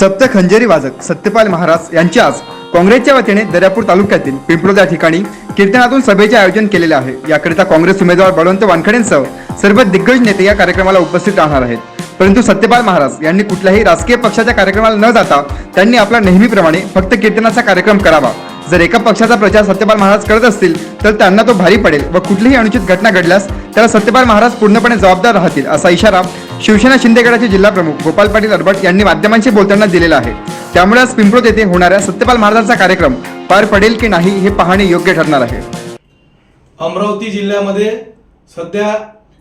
सप्त खंजेरी वाजक सत्यपाल महाराज यांची आज काँग्रेसच्या वतीने दर्यापूर तालुक्यातील पिंपळद या ठिकाणी कीर्तनातून सभेचे आयोजन केलेले आहे. याकरिता काँग्रेस उमेदवार बळवंत वानखडेंसह सर्व दिग्गज नेते या कार्यक्रमाला उपस्थित राहणार आहेत. परंतु सत्यपाल महाराज यांनी कुठल्याही राजकीय पक्षाच्या कार्यक्रमाला न जाता त्यांनी आपला नेहमीप्रमाणे फक्त कीर्तनाचा कार्यक्रम करावा. जर एका पक्षाचा प्रचार सत्यपाल महाराज करत असतील तर त्यांना तो भारी पडेल व कुठलीही अनुचित घटना घडल्यास त्याला सत्यपाल महाराज पूर्णपणे जबाबदार राहतील असा इशारा शिवसेना शिंदे गटाचे जिल्हा प्रमुख गोपाल पाटील अरबट यांनी माध्यमांशी बोलताना दिलेला आहे. त्यामुळे आज पिंपळत येथे होणाऱ्या सत्यपाल महाराजांचा कार्यक्रम पार पडेल की नाही हे पाहणे योग्य ठरणार आहे. अमरावती जिल्ह्यामध्ये सध्या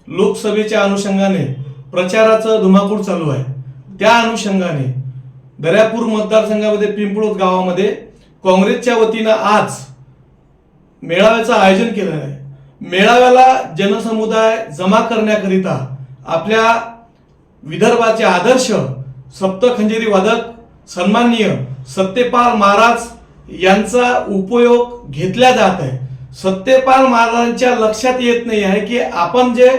लोकसभेच्या अनुषंगाने प्रचाराचं धुमाकूळ चालू आहे. त्या अनुषंगाने दर्यापूर मतदारसंघामध्ये पिंपळोद गावामध्ये काँग्रेसच्या वतीनं आज मेळाव्याचं आयोजन केलेलं आहे. मेळाव्याला जनसमुदाय जमा करण्याकरिता आपल्या विदर्भाचे आदर्श सप्तखंजेरी वादक सन्माननीय सत्यपाल महाराज यांचा उपयोग घेतला जात आहे. सत्यपाल महाराजांच्या लक्षात येत नाही आहे की आपण जे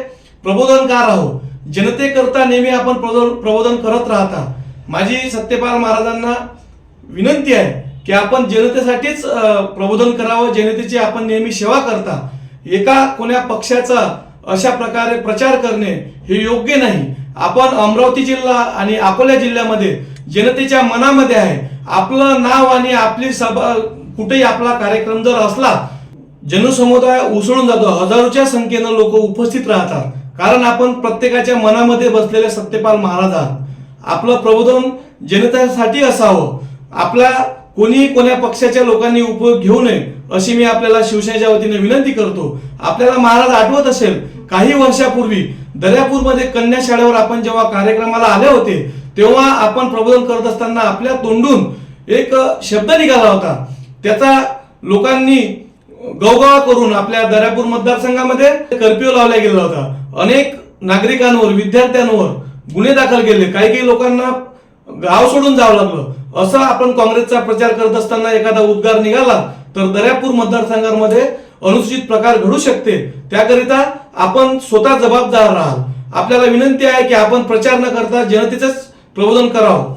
प्रबोधनकार आहोत जनतेकरता नेहमी आपण प्रबोधन प्रबोधन करत राहता. माझी सत्यपाल महाराजांना विनंती आहे की आपण जनतेसाठीच प्रबोधन करावं जनतेची आपण नेहमी सेवा करता. एका कोण्या पक्षाचा अशा प्रकारे प्रचार करणे हे योग्य नाही. आपण अमरावती जिल्हा आणि अकोला जिल्ह्यामध्ये जनतेच्या मनामध्ये आहे. आपलं नाव आणि आपली सभा कुठेही आपला कार्यक्रम जर असला जनसमुदाय उसळून जातो. हजारोच्या संख्येनं लोक उपस्थित राहतात. कारण आपण प्रत्येकाच्या मनामध्ये बसलेले सत्यपाल महाराज आहात. आपलं प्रबोधन जनतेसाठी असावं. आपल्या कोणी कोण्या पक्षाच्या लोकांनी उपयोग घेऊ नये अशी मी आपल्याला शिवसेनेच्या वतीने विनंती करतो. आपल्याला महाराज आठवत असेल काही वर्षापूर्वी दर्यापूरमध्ये कन्या शाळेवर आपण जेव्हा कार्यक्रमाला आले होते तेव्हा आपण प्रबोधन करत असताना आपल्या तोंडून एक शब्द निघाला होता. त्याचा लोकांनी गवगवा करून आपल्या दर्यापूर मतदारसंघामध्ये कर्फ्यू लावला गेला होता. अनेक नागरिकांवर विद्यार्थ्यांवर गुन्हे दाखल केले. काही काही लोकांना गाव सोडून जावं लागलं. असं आपण काँग्रेसचा प्रचार करत असताना एखादा उद्गार निघाला तर दर्यापूर मतदारसंघामध्ये अनुसूचित प्रकार घडू शकते. त्याकरिता आपण स्वतः जबाबदार राहाल. आपल्याला विनंती आहे की आपण प्रचार न करता जनतेचंच प्रबोधन करावं.